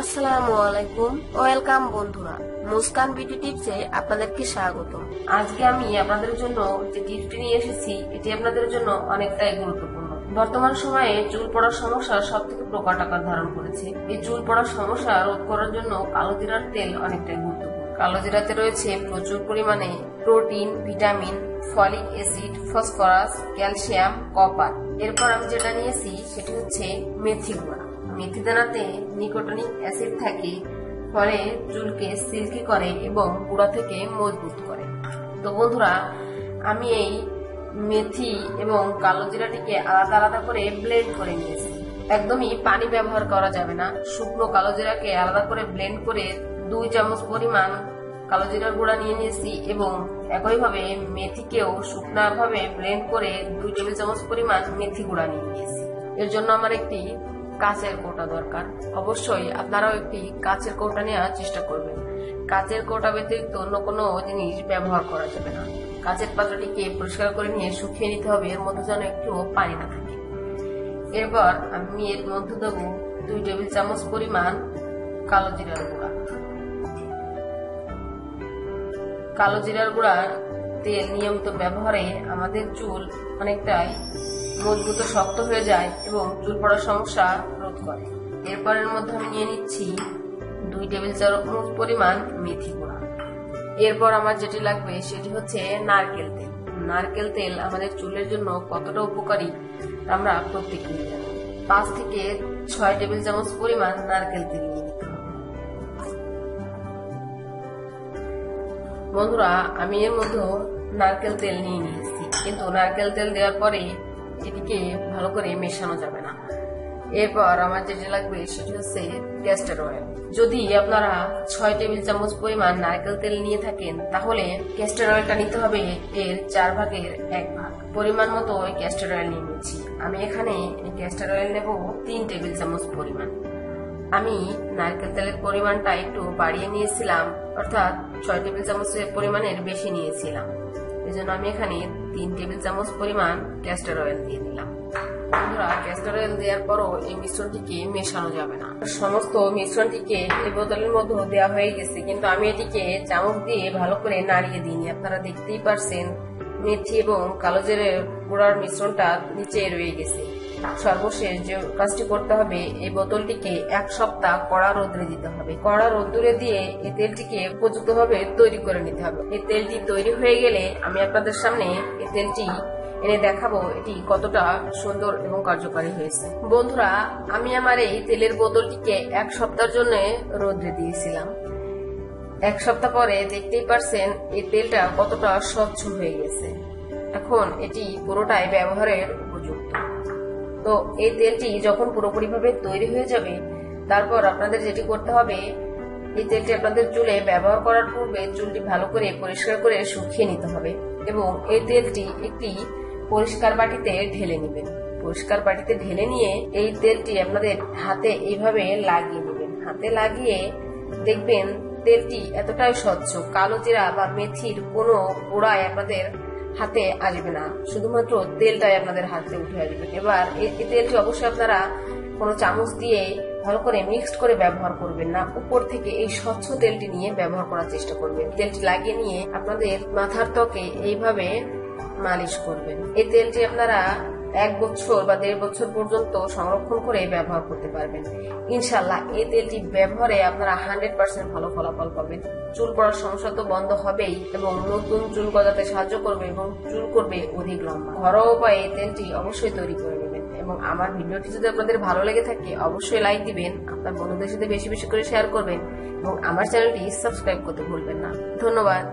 আসসালামু আলাইকুম। ওয়েলকাম বন্ধুরা। মুস্কান বিউটি টিপসে আপনাদেরকে স্বাগত আজকে আমি আপনাদের জন্য যে টিপসটি নিয়ে এসেছি, এটি আপনাদের জন্য অনেকটাই গুরুত্বপূর্ণ। বর্তমান সময়ে চুল পড়ার সমস্যা সব থেকে প্রকট আকার ধারণ করেছে। এই চুল পড়ার সমস্যা রোধ করার জন্য কালো জিরার তেল অনেকটাই গুরুত্বপূর্ণ। কালো জিরাতে রয়েছে প্রচুর পরিমাণে protein, vitamin, folic acid, phosphorus, calcium, copper. এরপর আমি যেটা নিয়েছি, সেটি হচ্ছে মেথি গুঁড়া। মেথি দানাতে নিকোটনিক অ্যাসিড থাকে, ফলে চুলকে সিল্কি করে এবং গুঁড়া থেকে মজবুত করে। তো বন্ধুরা, আমি এই মেথি এবং কালো জিরাটিকে আলাদা আলাদা করে ব্লেন্ড করে নিয়েছি। একদমই পানি ব্যবহার করা যাবে না। শুকনো কালো জিরাকে আলাদা করে ব্লেন্ড করে দুই চামচ পরিমাণ কালো জিরার গুঁড়া নিয়ে নিয়েছি এবং একইভাবে মেথিকেও শুকনা ভাবে ব্লেন্ড করে দুই টেবিল চামচ পরিমাণ মেথি গুঁড়া নিয়ে নিয়েছি। এর জন্য আমার একটি কাচের কৌটা দরকার। অবশ্যই আপনারাও একটি কাঁচের কৌটা নেওয়ার চেষ্টা করবেন। কাঁচের কৌটা ব্যতিরিক্ত অন্য কোনো জিনিস ব্যবহার করা যাবে না। কাঁচের পাত্রটিকে পরিষ্কার করে নিয়ে শুকিয়ে নিতে হবে, এর মধ্যে যেন একটু পানি না থাকে। এরপর আমি এর মধ্যে দেবো দুই টেবিল চামচ পরিমাণ কালো জিরার গুঁড়া। কালো জিরার গুঁড়া তেল নিয়মিত ব্যবহারে আমাদের চুল অনেকটাই মজবুত শক্ত হয়ে যায় এবং চুল পড়ার সমস্যা রোধ করে। এরপরের মধ্যে আমি নিয়ে নিচ্ছি দুই টেবিল চামচ পরিমাণ মেথি গুঁড়া। এরপর আমার যেটি লাগবে সেটি হচ্ছে নারকেল তেল। নারকেল তেল আমাদের চুলের জন্য কতটা উপকারী আমরা প্রত্যেকেই জানি। পাঁচ থেকে ছয় টেবিল চামচ পরিমাণ নারকেল তেল নিয়ে নিতে হবে। বন্ধুরা, আমি এর মধ্যে নারকেল তেল নিয়ে নিয়েছি। কিন্তু নারকেল তেল দেওয়ার পরে এটিকে ভালো করে মেশানো যাবে না। এরপর আমার যেটা লাগবে সেটি হচ্ছে ক্যাস্টার অয়েল যদি আপনারা ছয় টেবিল চামচ পরিমাণ নারকেল তেল নিয়ে থাকেন, তাহলে ক্যাস্টার অয়েলটা নিতে হবে এর চার ভাগের এক ভাগ। পরিমাণ মতো ক্যাস্টার অয়েল নিয়ে নিচ্ছি। আমি এখানে ক্যাস্টার অয়েল নেব তিন টেবিল চামচ পরিমাণ। আমি নারকেল তেলের পরিমাণটা একটু বাড়িয়ে নিয়েছিলাম, অর্থাৎ ছয় টেবিল চামচের পরিমাণের বেশি নিয়েছিলাম। এই জন্য আমি এখানে তিন টেবিল চামচ পরিমাণ ক্যাস্টার অয়েল দিয়ে দিলাম। বন্ধুরা ক্যাস্টার অয়েল দেওয়ার পরও এই মিশ্রণটিকে মেশানো যাবে না। সমস্ত মিশ্রণটিকে এই বোতলের মধ্যে দেওয়া হয়ে গেছে, কিন্তু আমি এটিকে চামচ দিয়ে ভালো করে নাড়িয়ে দিইনি। আপনারা দেখতেই পারছেন, মেথি এবং কালো জিরের গুঁড়ার মিশ্রণটা নিচে রয়ে গেছে। সর্বশেষ যে কাজটি করতে হবে। এই বোতলটিকে এক সপ্তাহ কড়া রোদ্রে দিতে হবে। কড়া রোদ্দুরে দিয়ে এই তেলটিকে উপযুক্ত ভাবে তৈরি করে নিতে হবে। এই তেলটি তৈরি হয়ে গেলে আমি আপনাদের সামনে এই তেলটি এনে দেখাবো এটি কতটা সুন্দর এবং কার্যকারী হয়েছে। বন্ধুরা, আমি আমার এই তেলের বোতলটিকে এক সপ্তাহের জন্য রোদ্রে দিয়েছিলাম। এক সপ্তাহ পরে দেখতেই পারছেন এই তেলটা কতটা স্বচ্ছ হয়ে গেছে। এখন এটি পুরোটাই ব্যবহারের উপযুক্ত তো এই তেলটি যখন পুরোপুরিভাবে তৈরি হয়ে যাবে, তারপর আপনাদের যেটি করতে হবে, এই তেলটি আপনাদের চুলে ব্যবহার করার পূর্বে চুলটি ভালো করে পরিষ্কার করে শুকিয়ে নিতে হবে এবং এই তেলটি একটি পরিষ্কার বাটিতে ঢেলে নেবেন। পরিষ্কার বাটিতে ঢেলে নিয়ে এই তেলটি আপনাদের হাতে এইভাবে লাগিয়ে নেবেন। হাতে লাগিয়ে দেখবেন তেলটি এতটাই স্বচ্ছ, কালো জিরা বা মেথির কোনো গোড়ায় আপনাদের হাতে আসবে না। শুধুমাত্র তেলটাই আপনাদের হাতে উঠে আসবে। এবার এই তেলটি অবশ্যই আপনারা কোনো চামচ দিয়ে ভালো করে মিক্সড করে ব্যবহার করবেন না। উপর থেকে এই স্বচ্ছ তেলটি নিয়ে ব্যবহার করার চেষ্টা করবেন। তেলটি লাগিয়ে নিয়ে আপনাদের মাথার ত্বকে এইভাবে মালিশ করবেন। এই তেলটি আপনারা এক বছর বা দেড় বছর পর্যন্ত সংরক্ষণ করে ব্যবহার করতে পারবেন। ইনশাল্লাহ এই তেলটি ব্যবহারে আপনারা হান্ড্রেড পার্সেন্ট ভালো ফলাফল পাবেন। চুল পড়ার সমস্যা তো বন্ধ হবেই এবং নতুন চুল গজাতে সাহায্য করবে এবং চুল করবে অধিক লম্বা। ঘরোয়া উপায়ে এই তেলটি অবশ্যই তৈরি করে নেবেন এবং আমার ভিডিওটি যদি আপনাদের ভালো লেগে থাকে অবশ্যই লাইক দিবেন, আপনার বন্ধুদের সাথে বেশি বেশি করে শেয়ার করবেন এবং আমার চ্যানেলটি সাবস্ক্রাইব করতে ভুলবেন না। ধন্যবাদ।